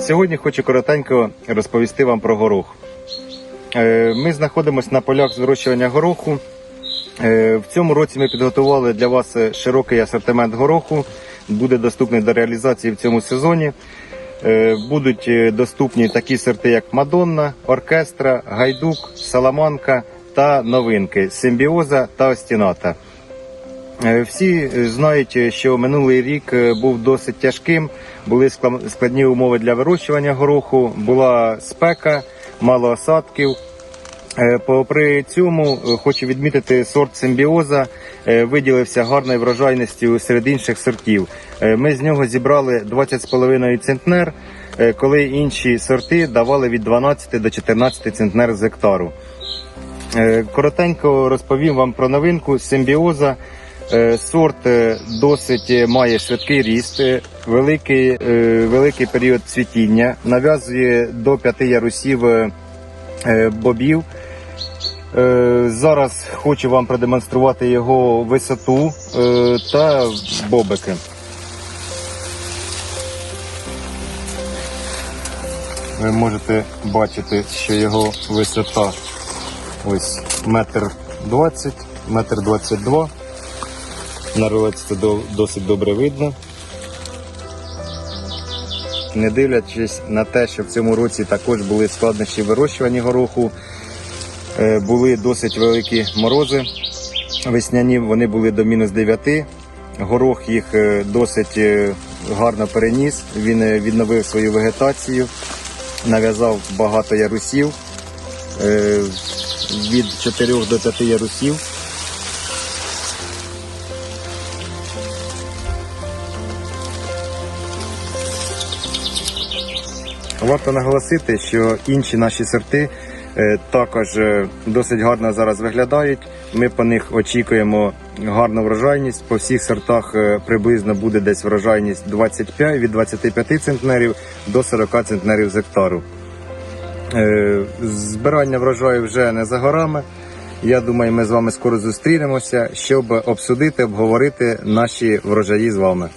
Сьогодні хочу коротенько розповісти вам про горох. Е, Ми знаходимося на полях з вирощування гороху. Е, В цьому році ми підготували для вас широкий асортимент гороху. Буде доступний до реалізації в цьому сезоні. Е, Будуть доступні такі сорти, як Мадонна, Оркестра, Гайдук, Саламанка та новинки Симбіоза та Остіната. Е, Всі е, знають, е, що минулий рік був досить тяжким. Були складні умови для вирощування гороху, була спека, мало осадків. Попри цьому, хочу відмітити, сорт симбіоза виділився гарною врожайністю серед інших сортів. Ми з нього зібрали 20,5 центнер, коли інші сорти давали від 12 до 14 центнер з гектару. Коротенько розповім вам про новинку симбіоза. Е, Сорт е, досить е, має швидкий ріст, великий, великий період цвітіння, нав'язує до 5 ярусів бобів. Зараз хочу вам продемонструвати його висоту та бобики. Ви можете бачити, що його висота ось метр двадцять, метр двадцять два. На ролиці це досить добре видно. Не дивлячись на те, що в цьому році також були складнощі в вирощуванні гороху, е, були досить великі морози весняні, вони були до мінус 9. Горох їх е, досить е, гарно переніс. Він відновив свою вегетацію, нав'язав багато ярусів від 4 до 5 ярусів. Варто наголосити, що інші наші сорти е, також е, досить гарно зараз виглядають. Ми по них очікуємо гарну врожайність. По всіх сортах е, приблизно буде десь врожайність 25, від 25 центнерів до 40 центнерів з гектару. Збирання врожаю вже не за горами. Я думаю, ми з вами скоро зустрінемося, щоб обсудити, обговорити наші врожаї з вами.